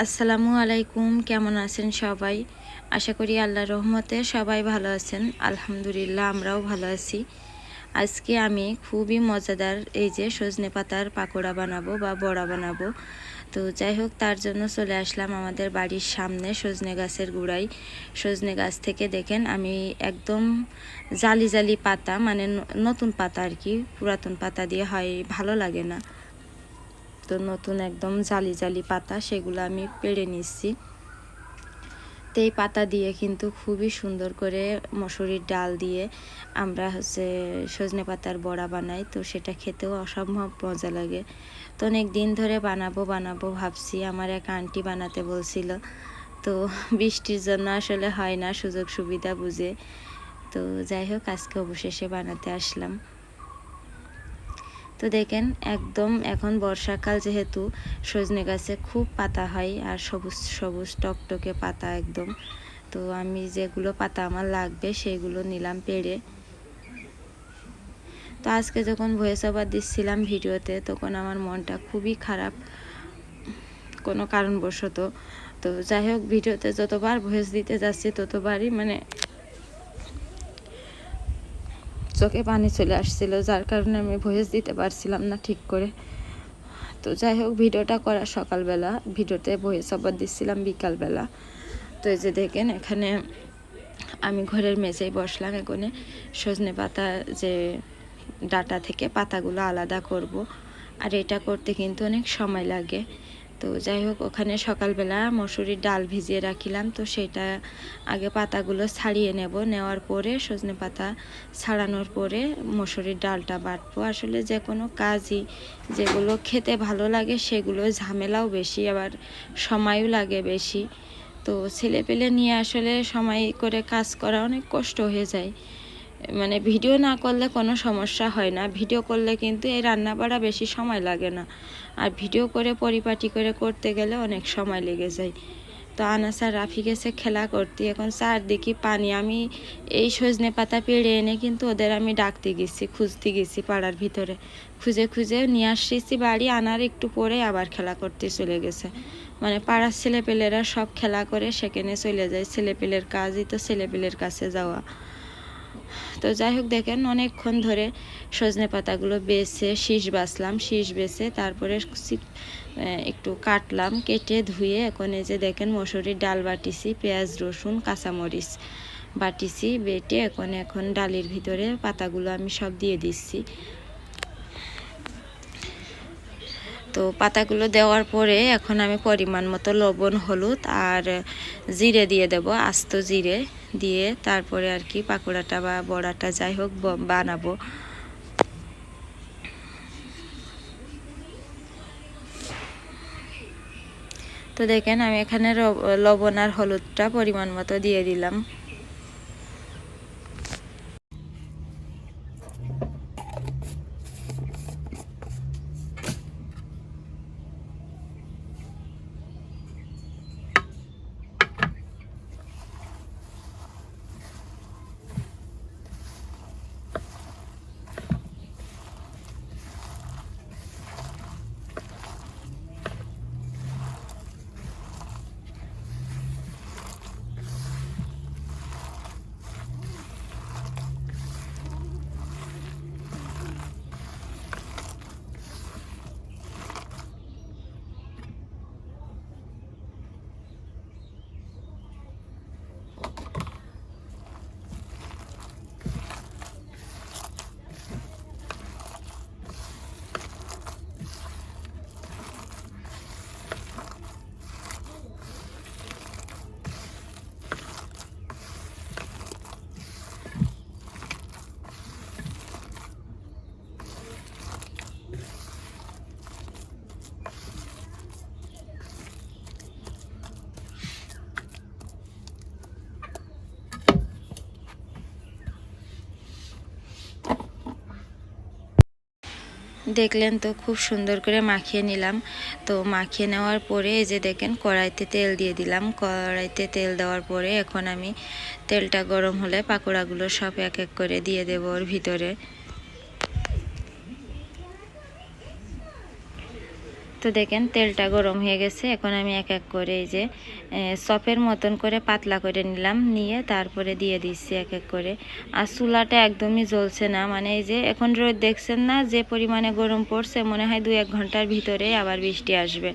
আসসালামু আলাইকুম, কেমন আছেন সবাই? আশা করি আল্লাহ রহমতে সবাই ভালো আছেন। আলহামদুলিল্লাহ, আমরাও ভালো আছি। আজকে আমি খুবই মজাদার এই যে সজনে পাতার পাকোড়া বানাবো বা বড়া বানাবো। তো যাই হোক, তার জন্য চলে আসলাম আমাদের বাড়ির সামনে সজনে গাছের গুড়াই সজনে গাছ থেকে দেখেন, আমি একদম জালি জালি পাতা মানে নতুন পাতা আর কি, পুরাতন পাতা দিয়ে হয়, ভালো লাগে না। নতুন একদম জালি জালি পাতা সেগুলো আমি পেড়ে নিচ্ছি। তো এই পাতা দিয়ে কিন্তু খুবই সুন্দর করে মসুরির ডাল দিয়ে আমরা হচ্ছে সজনে পাতার বড়া বানাই, তো সেটা খেতেও অসম্ভব মজা লাগে। তো অনেক দিন ধরে বানাবো বানাবো ভাবছি, আমার এক আন্টি বানাতে বলছিল। তো বৃষ্টির জন্য আসলে হয় না, সুযোগ সুবিধা বুঝে। তো যাই হোক, আজকে অবশেষে বানাতে আসলাম। তো দেখেন, একদম এখন বর্ষাকাল যেহেতু, সজনে গাছে খুব পাতা হয় আর সবুজ সবুজ টকটকে পাতা একদম। তো আমি যেগুলো পাতা আমার লাগবে সেগুলো নিলাম পেড়ে। তো আজকে যখন ভয়েস ওভার দিচ্ছিলাম ভিডিওতে, তখন আমার মনটা খুবই খারাপ। কোনো কারণবশত। তো যাই হোক, ভিডিওতে যতবার ভয়েস দিতে যাচ্ছি ততবারই মানে চোখে পানি চলে আসছিল, যার কারণে আমি ভয়েস দিতে পারছিলাম না ঠিক করে। তো যাই হোক, ভিডিওটা করা সকালবেলা। ভিডিওতে ভয়েস আবার দিচ্ছিলাম বিকালবেলা। তো এই যে দেখেন, এখানে আমি ঘরের মেঝেই বসলাম এখানে সজনে পাতা যে ডাটা থেকে পাতাগুলো আলাদা করব। আর এটা করতে কিন্তু অনেক সময় লাগে। তো যাই হোক, ওখানে সকালবেলা মসুরির ডাল ভিজিয়ে রাখিলাম। তো সেটা আগে পাতাগুলো ছাড়িয়ে নেব। নেওয়ার পরে, সজনে পাতা ছাড়ানোর পরে মসুরির ডালটা বাটবো। আসলে যে কোনো কাজই, যেগুলো খেতে ভালো লাগে সেগুলো ঝামেলাও বেশি, আবার সময়ও লাগে বেশি। তো ছেলে পেলে নিয়ে আসলে সময় করে কাজ করা অনেক কষ্ট হয়ে যায়। মানে ভিডিও না করলে কোনো সমস্যা হয় না। ভিডিও করলে কিন্তু এই রান্না বাড়া বেশি সময় লাগে না। আর ভিডিও করে, পরিপাটি করে করতে গেলে অনেক সময় লেগে যায়। তো আনাসার রাফি গেছে খেলা করতে, এখন চারদিকে পানি। আমি এই সজনে পাতা পেড়ে এনে কিন্তু ওদের আমি ডাকতে গেছি, খুঁজতে গেছি পাড়ার ভিতরে। খুঁজে খুঁজে নিয়ে আসছি বাড়ি, আনার একটু পরে আবার খেলা করতে চলে গেছে। মানে পাড়ার ছেলেপেলেরা সব খেলা করে, সেখানে চলে যায়। ছেলেপেলের কাজই তো ছেলেপেলের কাছে যাওয়া। তো যাই হোক দেখেন, অনেকক্ষণ ধরে সজনে পাতাগুলো বেছে শীষ বাছলাম, শীষ বেছে তারপরে একটু কাটলাম, কেটে ধুয়ে এখন এই যে দেখেন মসুরির ডাল বাটিছি, পেঁয়াজ, রসুন, কাঁচামরিচ বাটিছি, বেটে এখন এখন ডালের ভিতরে পাতাগুলো আমি সব দিয়ে দিচ্ছি। তো পাতাগুলো দেওয়ার পরে এখন আমি পরিমাণ মতো লবণ, হলুদ আর জিরে দিয়ে দেব, আস্ত জিরে। দিয়ে তারপরে আর কি পাকোড়াটা বা বড়াটা যাই হোক বানাবো। তো দেখেন আমি এখানে লবণ আর হলুদটা পরিমাণ মতো দিয়ে দিলাম। দেখলেন তো, খুব সুন্দর করে মাখিয়ে নিলাম। তো মাখিয়ে নেওয়ার পরে এই যে দেখেন, কড়াইতে তেল দিয়ে দিলাম। কড়াইতে তেল দেওয়ার পরে এখন আমি তেলটা গরম হলে পাকোড়াগুলো সব এক এক করে দিয়ে দেবো ওর ভিতরে। তো দেখেন তেলটা গরম হয়ে গেছে। এখন আমি এক এক করে এই যে চপের মতন করে পাতলা করে নিলাম, নিয়ে তারপরে দিয়ে দিচ্ছি এক এক করে। আর চুলাটা একদমই জ্বলছে না। মানে এই যে, এখন রোদ দেখছেন না, যে পরিমাণে গরম পড়ছে, মনে হয় দু এক ঘণ্টার ভিতরে আবার বৃষ্টি আসবে।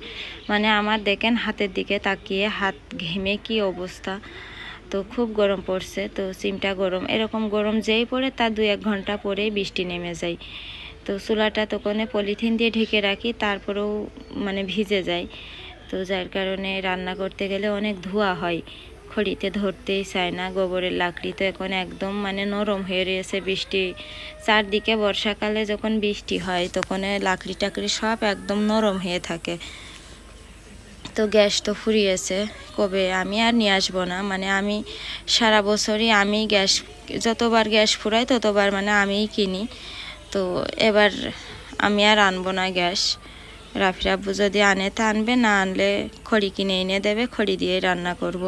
মানে আমার দেখেন হাতের দিকে তাকিয়ে হাত ঘেমে কি অবস্থা। তো খুব গরম পড়ছে, তো সিমটা গরম। এরকম গরম যেই পড়ে তার দু এক ঘণ্টা পরেই বৃষ্টি নেমে যায়। তো চুলাটা তো তখন পলিথিন দিয়ে ঢেকে রাখি, তারপরেও মানে ভিজে যায়। তো যার কারণে রান্না করতে গেলে অনেক ধোয়া হয়। খড়িতে ধরতেই চায় না, গোবরের লাকড়ি তো এখন একদম মানে নরম হয়ে রয়েছে বৃষ্টি। চারদিকে বর্ষাকালে যখন বৃষ্টি হয়, তখন লাকড়ি টাকড়ি সব একদম নরম হয়ে থাকে। তো গ্যাস তো ফুরিয়েছে, কবে আমি আর নিয়ে আসব না। মানে আমি সারা বছরই আমি গ্যাস, যতবার গ্যাস ফুরাই ততবার মানে আমিই কিনি। তো এবার আমি আর আনব না গ্যাস রাফির আব্বু যদি আনে, তা আনবে, না আনলে খড়ি কিনে এনে দেবে, খড়ি দিয়ে রান্না করব।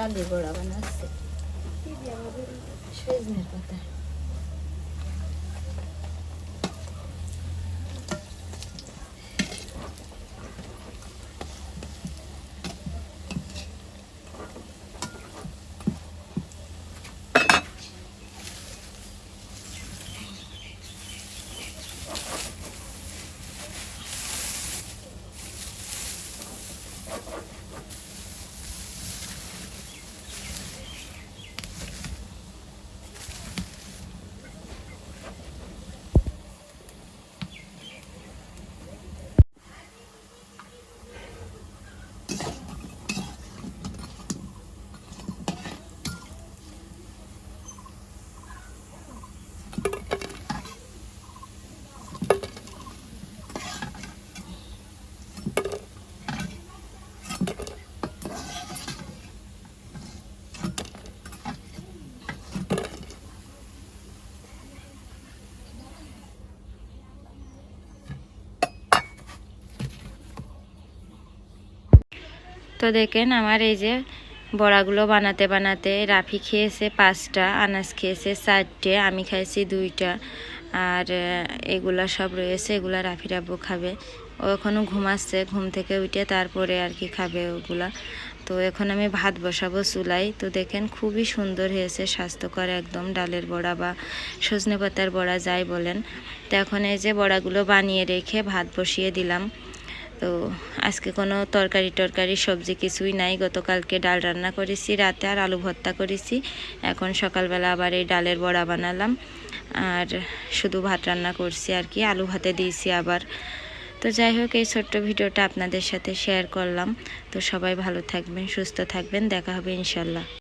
ডালি বড়া বানাচ্ছে সজনের পাতা তো দেখেন আমার এই যে বড়াগুলো বানাতে বানাতে রাফি খেয়েছে পাঁচটা আনাজ খেয়েছে চারটে, আমি খাইছি দুইটা, আর এগুলা সব রয়েছে, এগুলা রাফি রাব্বু খাবে। ও এখনও ঘুমাচ্ছে, ঘুম থেকে উঠে তারপরে আর কি খাবে ওগুলা। তো এখন আমি ভাত বসাবো চুলাই তো দেখেন খুবই সুন্দর হয়েছে, স্বাস্থ্যকর একদম ডালের বড়া বা সজনে পাতার বড়া যাই বলেন। তো এখন এই যে বড়াগুলো বানিয়ে রেখে ভাত বসিয়ে দিলাম। তো আজকে কোনো তরকারি টরকারি, সবজি কিছুই নাই। গতকালকে ডাল রান্না করেছি, রাতে আর আলু ভর্তা করেছি। এখন সকালবেলা আবার এই ডালের বড়া বানালাম। আর শুধু ভাত রান্না করছি আর কি, আলু ভাতে দিয়েছি আবার। তো যাই হোক, এই ছোট্ট ভিডিওটা আপনাদের সাথে শেয়ার করলাম। তো সবাই ভালো থাকবেন, সুস্থ থাকবেন, দেখা হবে ইনশাল্লাহ।